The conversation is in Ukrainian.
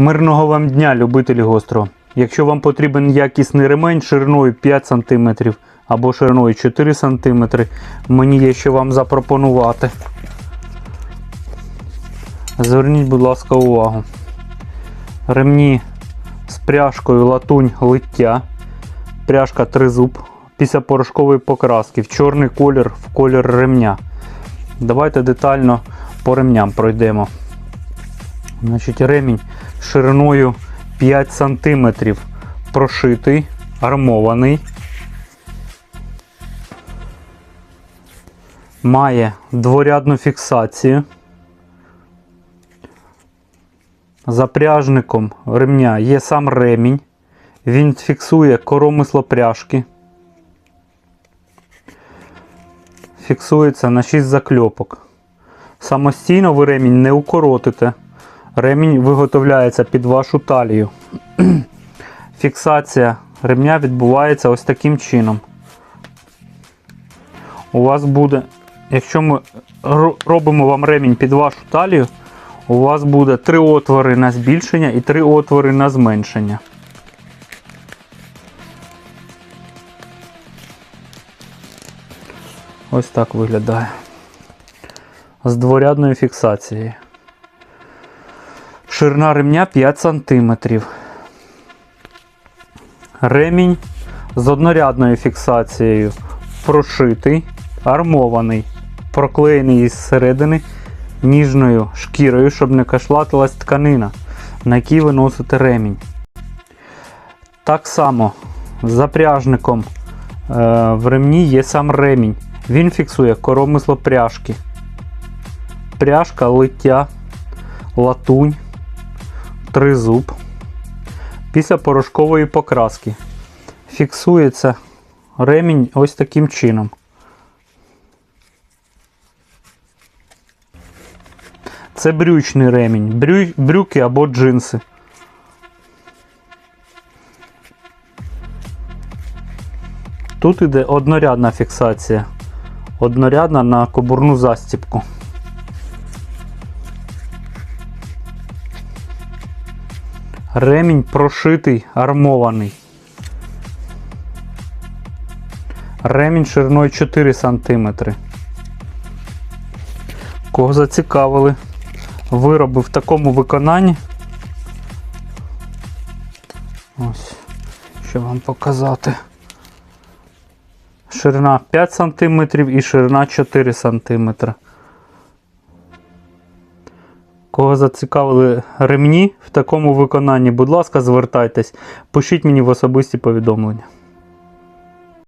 Мирного вам дня, любителі гострого. Якщо вам потрібен якісний ремень шириною 5 см або шириною 4 см, мені є що вам запропонувати. Зверніть, будь ласка, увагу. Ремні з пряжкою латунь лиття. Пряжка тризуб після порошкової покраски в чорний колір в колір ремня. Давайте детально по ремням пройдемо. Значить, ремінь шириною 5 см прошитий, армований. Має дворядну фіксацію. Запряжником ремня є сам ремінь. Він фіксує коромисло пряжки. Фіксується на 6 закльопок. Самостійно ви ремінь не укоротите. Ремінь виготовляється під вашу талію. Фіксація ремня відбувається ось таким чином. У вас буде, якщо ми робимо вам ремінь під вашу талію, у вас буде три отвори на збільшення і три отвори на зменшення. Ось так виглядає. З дворядною фіксацією. Ширина ремня 5 см. Ремінь з однорядною фіксацією прошитий, армований, проклеєний із середини ніжною шкірою, щоб не кашлатилась тканина, на якій ви носите ремінь. Так само запряжником е, в ремні є сам ремінь. Він фіксує коромисло пряжки. Пряжка лиття, латунь, тризуб. Після порошкової покраски фіксується ремінь ось таким чином. Це брючний ремінь, брю, брюки або джинси. Тут іде однорядна фіксація. Однорядна на кобурну застіпку. Ремінь прошитий, армований. Ремінь шириною 4 см. Кого зацікавили вироби в такому виконанні. Ось, що вам показати. Ширина 5 см і ширина 4 см. Кого зацікавили ремні в такому виконанні, будь ласка, звертайтесь, пишіть мені в особисті повідомлення.